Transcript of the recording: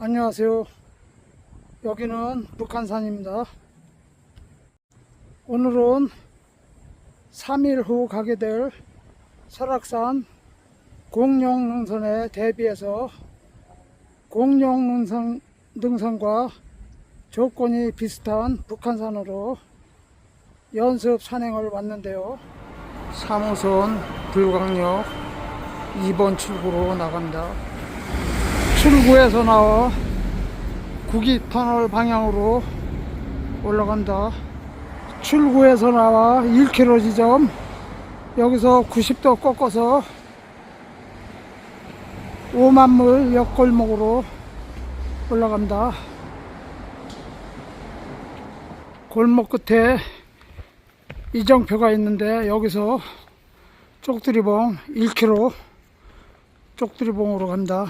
안녕하세요. 여기는 북한산입니다. 오늘은 3일 후 가게 될 설악산 공룡능선에 대비해서 공룡능선 능선과 조건이 비슷한 북한산으로 연습 산행을 왔는데요. 3호선 불광역 2번 출구로 나간다. 출구에서 나와 구기터널 방향으로 올라간다. 출구에서 나와 1km 지점 여기서 90도 꺾어서 오만물 옆골목으로 올라간다. 골목 끝에 이정표가 있는데 여기서 쪽두리봉 1km 쪽두리봉으로 간다.